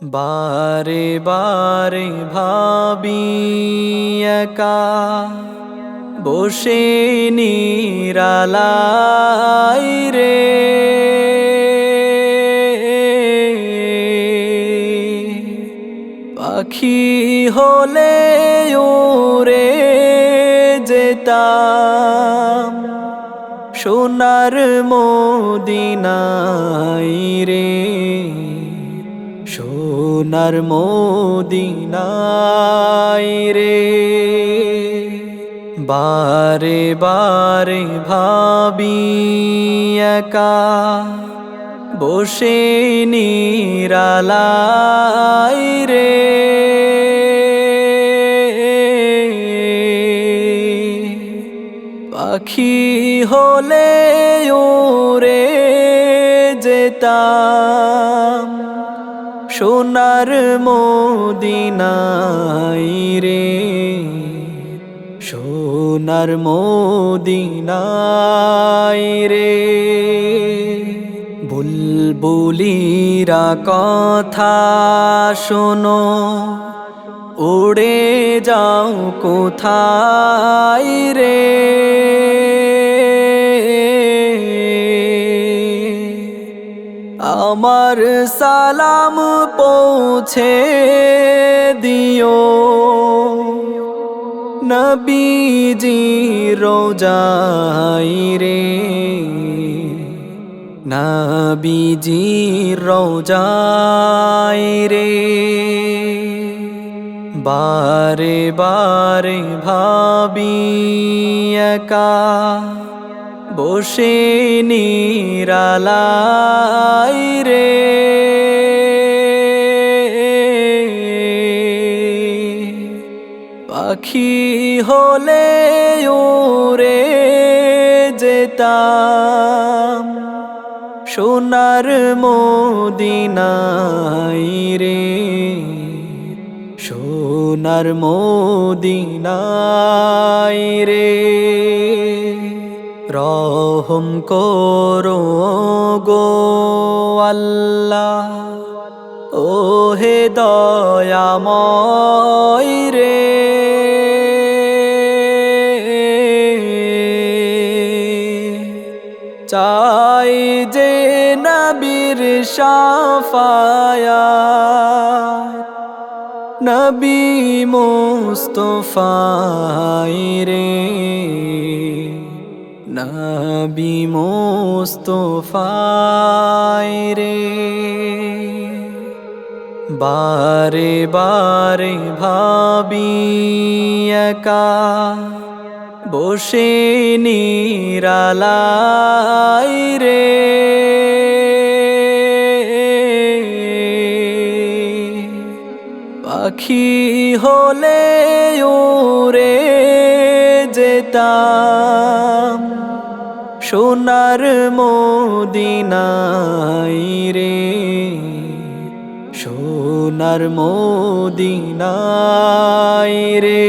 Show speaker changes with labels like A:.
A: বারে বারে ভাবি একা বসে নিরালাই রে পাখি হলে উড়ে যেতাম সোনার মদিনাই রে সোনার মদিনাই রে। বারে বারে ভাবি একা বসে নিরালাই রে। পাখি হলে উড়ে যেতাম সোনার মদিনাই রে সোনার মদিনাই রে। বুলবুলিরা কথা শোনো উড়ে যাও কোথায় আমার সালাম পৌঁছে দিও। নবীজি রোজাই রে। নবীজি রোজাই রে। বারে বারে ভাবি একা। বসে নিরালাই রে। পাখি হলে উড়ে যেতাম সোনার মদিনাই রে। সোনার মদিনাই রে। রহম করো গো আল্লাহ। ও হে দয়াময় রে। চাই যে নবীর সাফায়া নবী মোস্তফাই রে। নবী মোস্তফাই রে। বারে বারে ভাবি একা বসে নিরালাই রে। পাখি হলে উড়ে যেতাম সোনার মোদিনাই রে সোনার মোদিনাই রে।